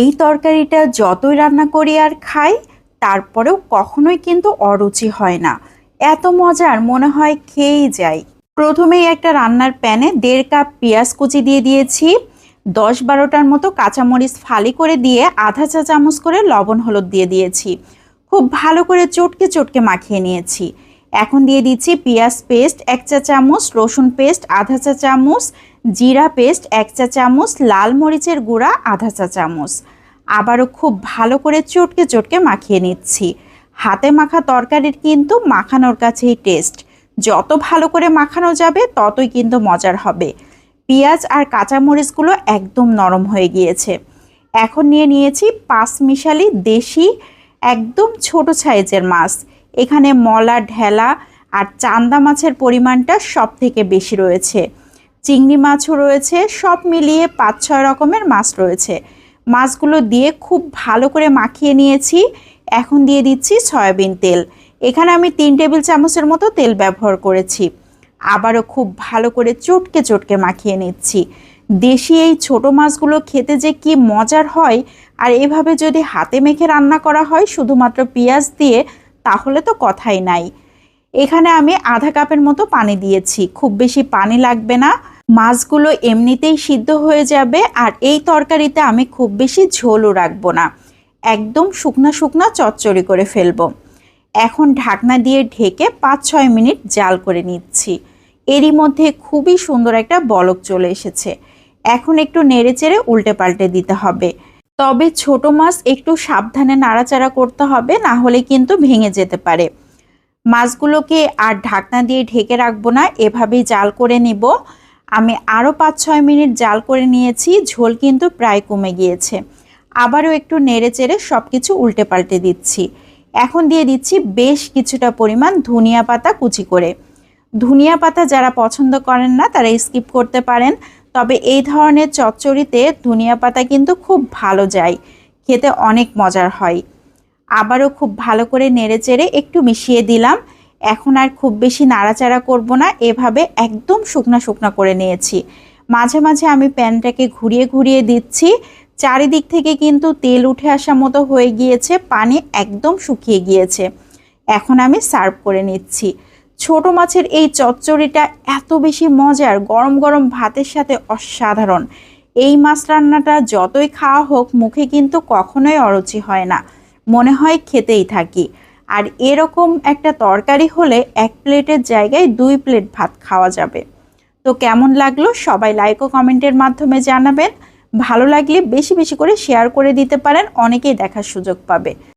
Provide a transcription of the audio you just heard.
এই তরকারিটা যতই রান্না করি আর খাই, তারপরেও কখনোই কিন্তু অরুচি হয় না। এত মজার, মনে হয় খেয়েই যাই। প্রথমেই একটা রান্নার প্যানে দেড় কাপ পেঁয়াজ কুচি দিয়ে দিয়েছি। দশ বারোটার মতো কাঁচামরিচ ফালি করে দিয়ে আধা চা চামচ করে লবণ হলুদ দিয়ে দিয়েছি। খুব ভালো করে চটকে চটকে মাখিয়ে নিয়েছি। এখন দিয়ে দিচ্ছি পেঁয়াজ পেস্ট, এক চা চামচ, রসুন পেস্ট, আধা চা চামচ জিরা পেস্ট এক চা চামচ, লাল মরিচের গুঁড়া আধা চা চামচ। আবারও খুব ভালো করে চটকে চটকে মাখিয়ে নিচ্ছি। হাতে মাখা তরকারির কিন্তু মাখানোর কাছেই টেস্ট যত ভালো করে মাখানো যাবে, ততই কিন্তু মজার হবে। পেঁয়াজ আর কাঁচামরিচগুলো একদম নরম হয়ে গিয়েছে। এখন নিয়ে নিয়েছি পাঁচ মিশালি দেশি, একদম ছোট সাইজের মাছ। এখানে মলা, ঢেলা আর চান্দা মাছের পরিমাণটা সব থেকে বেশি রয়েছে। চিংড়ি মাছও রয়েছে, সব মিলিয়ে পাঁচ ছয় রকমের মাছ রয়েছে। মাছগুলো দিয়ে খুব ভালো করে মাখিয়ে নিয়েছি। এখন দিয়ে দিচ্ছি সয়াবিন তেল। এখানে আমি তিন টেবিল চামচের মতো তেল ব্যবহার করেছি। আবারও খুব ভালো করে চটকে চটকে মাখিয়ে নিচ্ছি। দেশি এই ছোট মাছগুলো খেতে যে কি মজার হয়, আর এভাবে যদি হাতে মেখে রান্না করা হয় শুধুমাত্র পেঁয়াজ দিয়ে, তাহলে তো কথাই নাই। এখানে আমি আধা কাপের মতো পানি দিয়েছি। খুব বেশি পানি লাগবে না। মাছগুলো এমনিতেই সিদ্ধ হয়ে যাবে আর এই তরকারিতে আমি খুব বেশি ঝোলও রাখব না। একদম শুকনা শুকনা চচ্চড়ি করে ফেলব। এখন ঢাকনা দিয়ে ঢেকে পাঁচ ছয় মিনিট জাল করে নিচ্ছি। এরই মধ্যে খুবই সুন্দর একটা বলক চলে এসেছে। এখন একটু নেড়ে চেড়ে উল্টে পাল্টে দিতে হবে। তবে ছোট মাছ একটু সাবধানে নাড়াচাড়া করতে হবে, না হলে কিন্তু ভেঙে যেতে পারে। মাছগুলোকে আর ঢাকনা দিয়ে ঢেকে রাখব না, এভাবেই জাল করে নিব। আমি আরও পাঁচ ছয় মিনিট জাল করে নিয়েছি, ঝোল কিন্তু প্রায় কমে গিয়েছে। আবারও একটু নেড়ে চেড়ে সব কিছু উল্টে পাল্টে দিচ্ছি। এখন দিয়ে দিচ্ছি বেশ কিছুটা পরিমাণ ধনিয়া পাতা কুচি করে। ধনিয়া পাতা যারা পছন্দ করেন না, তারা স্কিপ করতে পারেন। তবে এই ধরনের চচ্চড়িতে ধনিয়া পাতা কিন্তু খুব ভালো যায়। খেতে অনেক মজার হয়। আবারও খুব ভালো করে নেড়ে চেড়ে একটু মিশিয়ে দিলাম। এখন আর খুব বেশি নাড়াচাড়া করব না, এভাবে একদম শুকনা শুকনা করে নিয়েছি। মাঝে মাঝে আমি প্যানটাকে ঘুরিয়ে ঘুরিয়ে দিচ্ছি, চারিদিক থেকে কিন্তু তেল উঠে আসা মতো হয়ে গিয়েছে, পানি একদম শুকিয়ে গিয়েছে। এখন আমি সার্ভ করে নিচ্ছি। ছোট মাছের এই চচ্চড়িটা এত বেশি মজার, গরম গরম ভাতের সাথে অসাধারণ। এই মাছ রান্নাটা যতই খাওয়া হোক, মুখে কিন্তু কখনোই অরুচি হয় না। মনে হয় খেতেই থাকি। আর এরকম একটা তরকারি হলে এক প্লেটের জায়গায় দুই প্লেট ভাত খাওয়া যাবে। তো কেমন লাগল? সবাই লাইক ও কমেন্টের মাধ্যমে জানাবেন। ভালো লাগলে বেশি বেশি করে শেয়ার করে দিতে পারেন। অনেকেই দেখার সুযোগ পাবে।